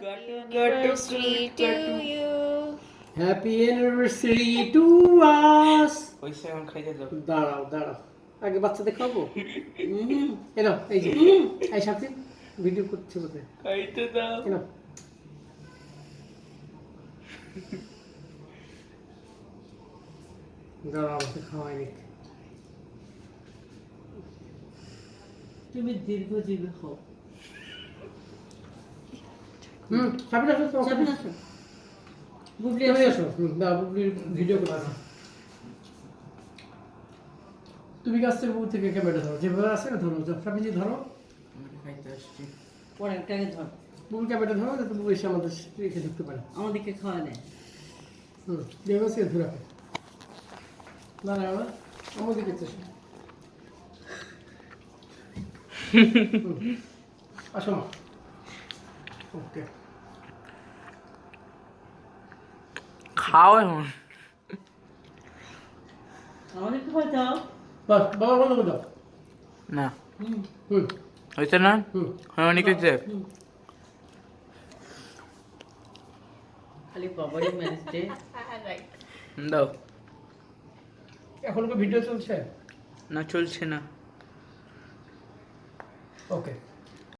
anniversary to you. ওই দাও। দাঁড়াও দাঁড়াও। আগে বাচ্চাদের খাব? এনো এই যে। এই সাথে ভিডিও করছে বোধহয়। খাইতে দাও। এনো দাঁড়াও আমাকে খাওয়াই নি তুমি দীর্ঘজীবী হও। হুম সাবিন আসো তো যাবেন আসো। বুবলি তুমি আসো। আসো হুম, না বুবলির ভিডিও করতে তুমি কাছ থেকে বুবু থেকে ক্যামেরা ধরো যেভাবে আছে না ধরো সাবিন ধরো। খাইতে আসছি। পরে একটাকে ধর। বুবু ক্যামেরা ধরো যাতে বুবু এসে আমাদের রেখে ঢুকতে পারে। আমাদেরকে খাওয়া নেয় হুম যেভাবে আছে ধরে রাখো। না না। আসো। ওকে। খাও এখন না। হয়েছে না? হয় অনেক হয়েছে দাও। এখন কি ভিডিও চলছে? না চলছে না। ওকে